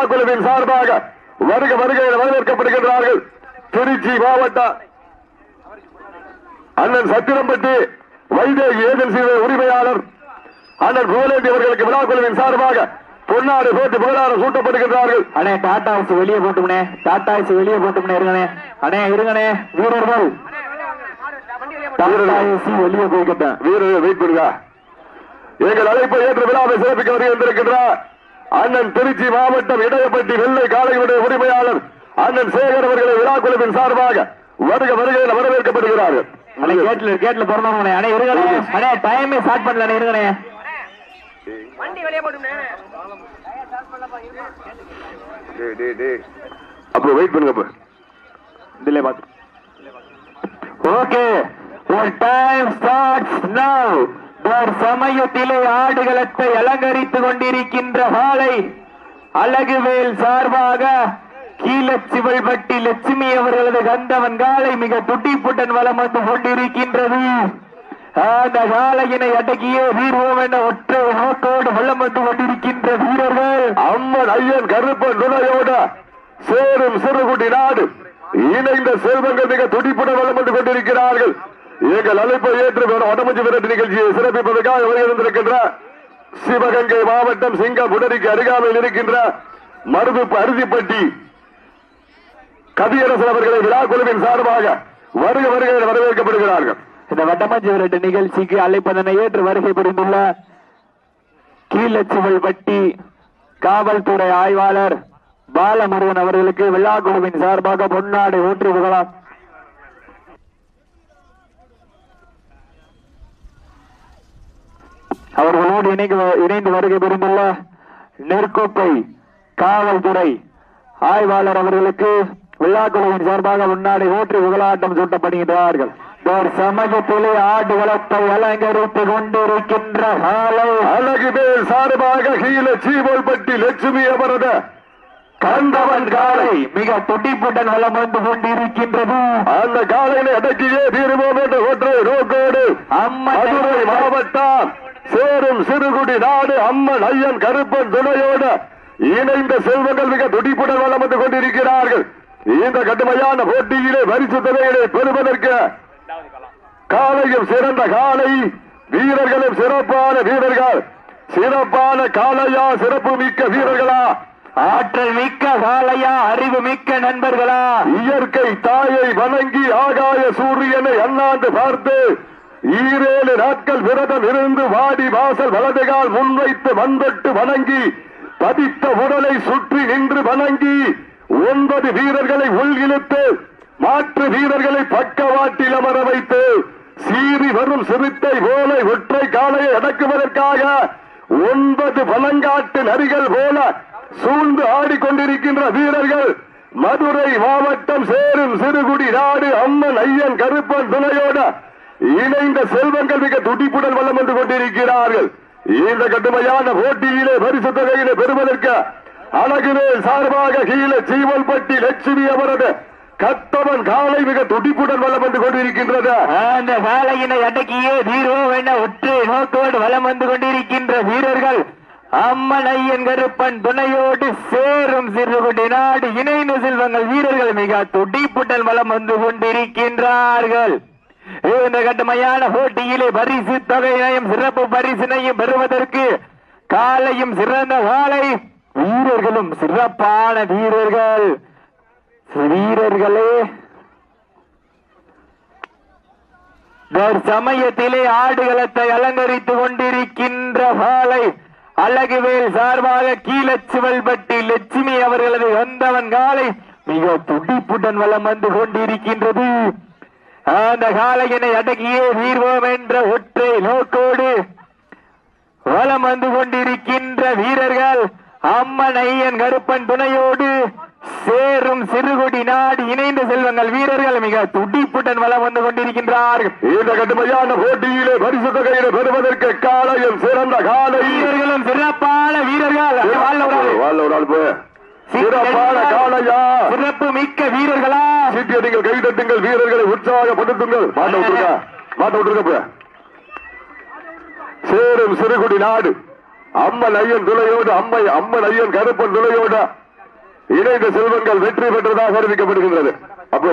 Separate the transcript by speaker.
Speaker 1: விழாக்குழுவின் சார்பாக வருக வருகை என வரவேற்கப்படுகின்றார்கள். திருச்சி மாவட்ட அண்ணன் சத்திரம்பட்டி வைதேகி ஏஜென்சி உரிமையாளர் அண்ணன் புகழேந்தி அவர்களுக்கு விழாக்குழுவின் சார்பாக பொன்னாடு போட்டு புகழாரம் சூட்டப்படுகின்றார்கள்.
Speaker 2: அண்ணே டாடா ஐஸ் வெளியே போட்டும்னே டாடா ஐஸ் வெளியே போட்டும்னே இருங்கண்ணே. அண்ணே இருங்கண்ணே. வீரர்கள். டாடா ஐஸ் வெளியே போய்கிட்டேன்
Speaker 1: வீரர்கள் வெயிட் பண்ணுங்க எங்கள் அழைப்பை ஏற்று விழாவை சிறப்பிக்க வருகின்றிருக்கின்றார் அண்ணன் திருச்சி மாவட்டம் இடையப்பட்டி வெள்ளை காளைகளுடைய உரிமையாளர் அண்ணன் சேகர் அவர்களை விழாக்குழுவின் சார்பாக வருக வருகையில் வரவேற்கப்படுகிறார்கள்.
Speaker 2: அண்ணே கேட்ல கேட்ல பிறந்தவங்க அண்ணே. இருங்கண்ணே அண்ணே. டைமே ஸ்டார்ட் பண்ணல அண்ணே இருங்கண்ணே
Speaker 1: டேய், டேய், டேய். அப்போ வெயிட் பண்ணுங்க அப்போ
Speaker 2: இதுல பாத்து ஓகே ஒரு டைம் ஸ்டார்ட்ஸ் நவ் ஓர் சமயத்திலே ஆடுகளத்தை அலங்கரித்துக் கொண்டிருக்கின்ற காலை அழகுவேல் சார்பாக கீழச்சிவல்பட்டி லட்சுமி அவர்களது கந்தவன் காலை மிக துட்டிப்புடன் வளம் வந்து கொண்டிருக்கின்றது. அந்த காலையினை அடக்கியே வீர்வோம் என ஒற்றை நோக்கோடு வளம் வந்து கொண்டிருக்கின்ற வீரர்கள்.
Speaker 1: அம்மன் ஐயன் கருப்பன் நுழையோட சேரும் சிறுகுட்டி நாடு. இணைந்த செல்வங்கள் மிக துடிப்புடன் வளம் வந்து கொண்டிருக்கிறார்கள். எங்கள் அழைப்பை ஏற்று வரும் விரட்டு நிகழ்ச்சியை சிறப்பிப்பதற்காக வருகின்றிருக்கின்ற சிவகங்கை மாவட்டம் சிங்கபுடரிக்கு அருகாமையில் இருக்கின்ற மருது அருதிப்பட்டி கவியரசன் அவர்களை விழா குழுவின் சார்பாக வருக வருகை வரவேற்கப்படுகிறார்கள்.
Speaker 2: இந்த வட்டமஞ்சி விரட்டு நிகழ்ச்சிக்கு அழைப்பதனை ஏற்று வருகை புரிந்துள்ள கீழச்சிவல்பட்டி காவல்துறை ஆய்வாளர் பாலமுருகன் அவர்களுக்கு விழா குழுவின் சார்பாக பொன்னாடை ஊற்றி புகழாம். அவர்களோடு இணைந்து இணைந்து வருகை புரிந்துள்ள நெற்கோப்பை காவல்துறை ஆய்வாளர் அவர்களுக்கு விழாக்குழுவின் சார்பாக முன்னாடி ஊற்றி புகழாட்டம் சூட்டப்படுகின்றார்கள். ஒரு சமயத்திலே ஆடு வளத்தை அலங்கரித்துக் கொண்டிருக்கின்ற காலை
Speaker 1: அழகுமேல் சார்பாக கீழ சீவோல்பட்டி லட்சுமி அவரத
Speaker 2: கந்தவன் காலை மிக துடிப்புடன் வலம் வந்து கொண்டிருக்கின்றது.
Speaker 1: அந்த காலையினை அடக்கியே தீருவோம் என்ற ஒற்றை நோக்கோடு மதுரை
Speaker 2: அம்மன்
Speaker 1: மாவட்டம் சேரும் சிறுகுடி நாடு அம்மன் ஐயன் கருப்பன் துணையோடு இணைந்த செல்வங்கள் மிக துடிப்புடன் வளம் வந்து கொண்டிருக்கிறார்கள். இந்த கடுமையான போட்டியிலே பரிசு தொகைகளை பெறுவதற்கு காலையும் சிறந்த காலை வீரர்களும் சிறப்பான வீரர்கள். சிறப்பான காளையா சிறப்பு மிக்க வீரர்களா?
Speaker 2: ஆற்றல் மிக்க காலையா அறிவு மிக்க நண்பர்களா?
Speaker 1: இயற்கை தாயை வணங்கி ஆகாய சூரியனை அண்ணாந்து பார்த்து ஈரேழு நாட்கள் விரதம் இருந்து வாடி வாசல் வலதுகால் முன்வைத்து வந்தட்டு வணங்கி பதித்த உடலை சுற்றி நின்று வணங்கி ஒன்பது வீரர்களை உள்கிழுத்து மாற்று வீரர்களை பக்கவாட்டில் அமர வைத்து சீறி வரும் சிறுத்தை போலை ஒற்றை காலையை அடக்குவதற்காக ஒன்பது பழங்காட்டு நரிகள் போல சூழ்ந்து ஆடிக்கொண்டிருக்கின்ற வீரர்கள் மதுரை மாவட்டம் சேரும் சிறுகுடி நாடு அம்மன் ஐயன் கருப்பன் துணையோட இணைந்த செல்வங்கள் மிக துடிப்புடன் வளம் வந்து கொண்டிருக்கிறார்கள். இந்த கடுமையான போட்டியிலே பரிசு தொகையிலே பெறுவதற்கு அழகிலே சார்பாக கீழே சீவல்பட்டி லட்சுமி அவரது கத்தவன் காலை மிக துடிப்புடன் வளம் வந்து கொண்டிருக்கின்றது.
Speaker 2: அந்த காலையினை அடக்கியே தீர்வோம் என ஒற்றை நோக்கோடு வலம் வந்து கொண்டிருக்கின்ற வீரர்கள் அம்மன் ஐயன் கருப்பன் துணையோடு சேரும் சிறுகுடி நாடு இணைந்து செல்வங்கள் வீரர்கள் மிக துடிப்புடன் வலம் வந்து கொண்டிருக்கின்றார்கள். இந்த கட்டுமையான போட்டியிலே பரிசு தொகையினையும் சிறப்பு பரிசினையும் பெறுவதற்கு காலையும் சிறந்த காலை வீரர்களும் சிறப்பான வீரர்கள். வீரர்களே. சமயத்திலே ஆடுகளத்தை அலங்கரித்துக் கொண்டிருக்கின்ற காலை அழகுவேல் சார்பாக கீழச்சுவல்பட்டி லட்சுமி அவர்களது வந்தவன் காலை மிக துடிப்புடன் வளம் வந்து கொண்டிருக்கின்றது. அந்த காலையினை அடக்கியே வீர்வோம் என்ற ஒற்றை நோக்கோடு வலம் வந்து கொண்டிருக்கின்ற வீரர்கள் அம்மன் ஐயன் கருப்பன் துணையோடு சேரும் சிறுகுடி நாடு இணைந்த செல்வங்கள் வீரர்கள் மிக துடிப்புடன் வலம் வந்து கொண்டிருக்கின்றார்கள்.
Speaker 1: இந்த கடுமையான போட்டியிலே பரிசு தொகையிலே பெறுவதற்கு காலையும் சிறந்த காலை
Speaker 2: வீரர்களும் சிறப்பான வீரர்கள். வாழ்ல ஒரு ஆள்.
Speaker 1: சிறப்பான காலையா
Speaker 2: சிறப்பு மிக்க வீரர்களா?
Speaker 1: சீட்டியடிங்கள் கைதட்டுங்கள் வீரர்களை உற்சாகப்படுத்துங்கள். மாட்ட விட்டுருக்க மாட்ட விட்டுருக்க. சேரும் சிறுகுடி நாடு. அம்மன் ஐயன் துளையோடு அம்மை அம்மன் ஐயன் கருப்பன் துளையோடு இணைந்த செல்வங்கள் வெற்றி பெற்றதாக அறிவிக்கப்படுகின்றது. அப்போ